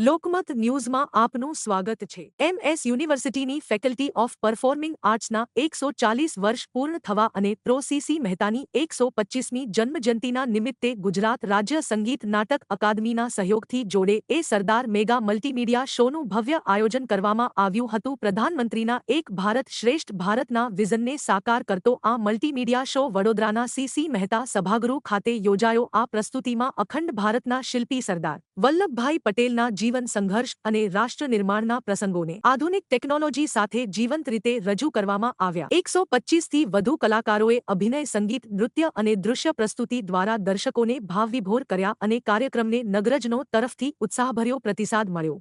લોકમત ન્યૂઝમાં આપનું સ્વાગત છે. એમએસ યુનિવર્સિટીની ફેકલ્ટી ઓફ પરફોર્મિંગ આર્ટ્સના એકસો ચાલીસ વર્ષ પૂર્ણ થવા અને પ્રોસીસી મહેતાની એકસો પચ્ચીસમી જન્મજયંતિના નિમિત્તે ગુજરાત રાજ્ય સંગીત નાટક અકાદમીના સહયોગથી જોડે એ સરદાર મેગા મલ્ટીમીડિયા શોનું ભવ્ય આયોજન કરવામાં આવ્યું હતું. પ્રધાનમંત્રીના એક ભારત શ્રેષ્ઠ ભારતના વિઝનને સાકાર કરતો આ મલ્ટીમીડિયા શો વડોદરાના સીસી મહેતા સભાગૃહ ખાતે યોજાયો. આ પ્રસ્તુતિમાં અખંડ ભારતના શિલ્પી સરદાર વલ્લભભાઈ પટેલના જીવન સંઘર્ષ અને રાષ્ટ્ર નિર્માણના પ્રસંગોને આધુનિક ટેકનોલોજી સાથે જીવંત રીતે રજૂ કરવામાં આવ્યા. એકસો પચ્ચીસથી વધુ કલાકારોએ અભિનય સંગીત, નૃત્ય અને દૃશ્ય પ્રસ્તુતિ દ્વારા દર્શકોને ભાવવિભોર કર્યા અને કાર્યક્રમને નગરજનો તરફથી ઉત્સાહભર્યો પ્રતિસાદ મળ્યો.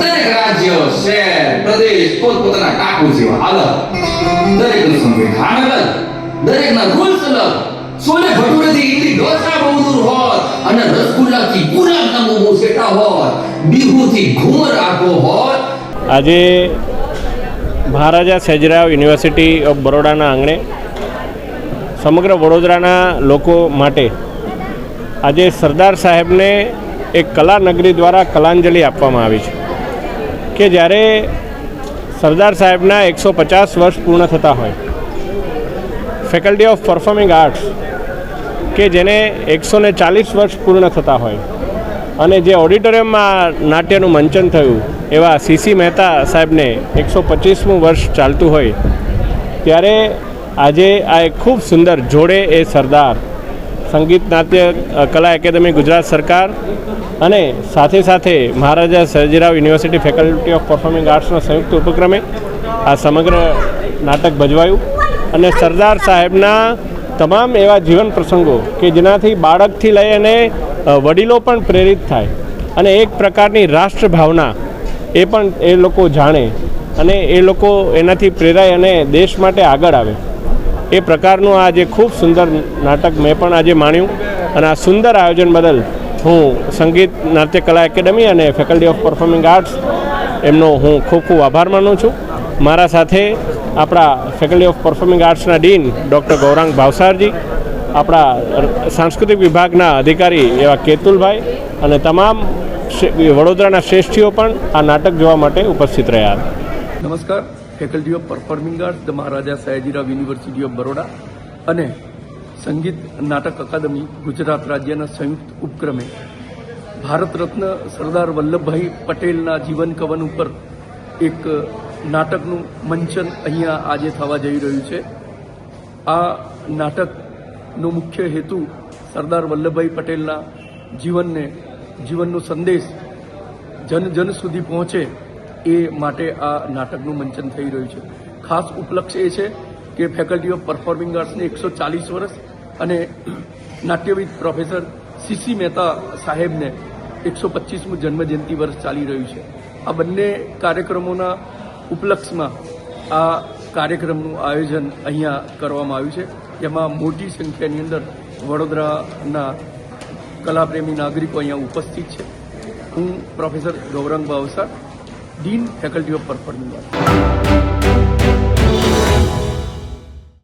દરેક રાજ્ય, શહેર, પ્રદેશ પોતપોતાના ટાપુ જેવા હાલત. દરેકનું સંવિધાન અલગ. દરેકના રૂલ્સ અલગ. સોલે ભટુરેથી ઈડલી ઢોસા આજે મહારાજા સેજરાવ યુનિવર્સિટી ઓફ બરોડાના આંગણે સમગ્ર વડોદરાના લોકો માટે આજે સરદાર સાહેબને એક કલા નગરી દ્વારા કલાંજલિ આપવામાં આવી છે કે જ્યારે સરદાર સાહેબના એકસો પચાસ વર્ષ પૂર્ણ થતા હોય, ફેકલ્ટી ઓફ પરફોર્મિંગ આર્ટ્સ કે જેને એકસો ને ચાલીસ વર્ષ પૂર્ણ થતા હોય અને જે ઓડિટોરિયમમાં નાટ્યનું મંચન થયું, એવા સીસી મહેતા સાહેબને એકસો પચીસમું વર્ષ ચાલતું હોય, ત્યારે આજે આ એક ખૂબ સુંદર જોડે એ સરદાર સંગીત નાટ્ય કલા એકેડમી ગુજરાત સરકાર અને સાથે સાથે Maharaja Sayajirao university faculty of performing આર્ટ્સના સંયુક્ત ઉપક્રમે આ સમગ્ર નાટક ભજવાયું અને સરદાર સાહેબના તમામ એવા જીવન પ્રસંગો કે જેનાથી બાળકથી લઈ અને વડીલો પણ પ્રેરિત થાય અને એક પ્રકારની રાષ્ટ્ર ભાવના એ પણ એ લોકો જાણે અને એ લોકો એનાથી પ્રેરાય અને દેશ માટે આગળ આવે. એ પ્રકારનું આ જે ખૂબ સુંદર નાટક મેં પણ આજે માણ્યું અને આ સુંદર આયોજન બદલ હું સંગીત નાટ્ય કલા એકેડમી અને ફેકલ્ટી ઓફ પરફોર્મિંગ આર્ટ્સ એમનો હું ખૂબ ખૂબ આભાર માનું છું. મારા સાથે આપણા ફેકલ્ટી ઓફ પરફોર્મિંગ આર્ટ્સના ડીન ડૉક્ટર ગૌરાંગ ભાવસારજી આપણા સાંસ્કૃતિક વિભાગના અધિકારી એવા કેતુલભાઈ અને તમામ વડોદરાના શ્રેષ્ઠીઓ પણ આ નાટક જોવા માટે ઉપસ્થિત રહ્યા. હતા નમસ્કાર. Faculty of performing arts the Maharaja Sayajirao university of Baroda અને સંગીત નાટક અકાદમી, ગુજરાત રાજ્યના સંયુક્ત ઉપક્રમે ભારત રત્ન સરદાર વલ્લભભાઈ પટેલના જીવન કવન ઉપર એક નાટકનું મંચન અહીંયા આજે થવા જઈ રહ્યું છે. આ નાટકનો મુખ્ય હેતુ સરદાર વલ્લભભાઈ પટેલના જીવનને, જીવનનો સંદેશ જન જન સુધી પહોંચે એ માટે આ નાટકનું મંચન થઈ રહ્યું છે. ખાસ ઉપલક્ષ એ છે કે ફેકલ્ટી ઓફ પરફોર્મિંગ આર્ટ્સને એકસો ચાલીસ વર્ષ અને નાટ્યવિદ પ્રોફેસર સીસી મહેતા સાહેબને એકસો પચીસમું જન્મજયંતિ વર્ષ ચાલી રહ્યું છે. આ બંને કાર્યક્રમોના ઉપલક્ષમાં આ કાર્યક્રમનું આયોજન અહીંયા કરવામાં આવ્યું છે. જેમાં મોટી સંખ્યાની અંદર વડોદરાના કલાપ્રેમી નાગરિકો અહીંયા ઉપસ્થિત છે. હું professor Gaurang બાવસા dean faculty of performing arts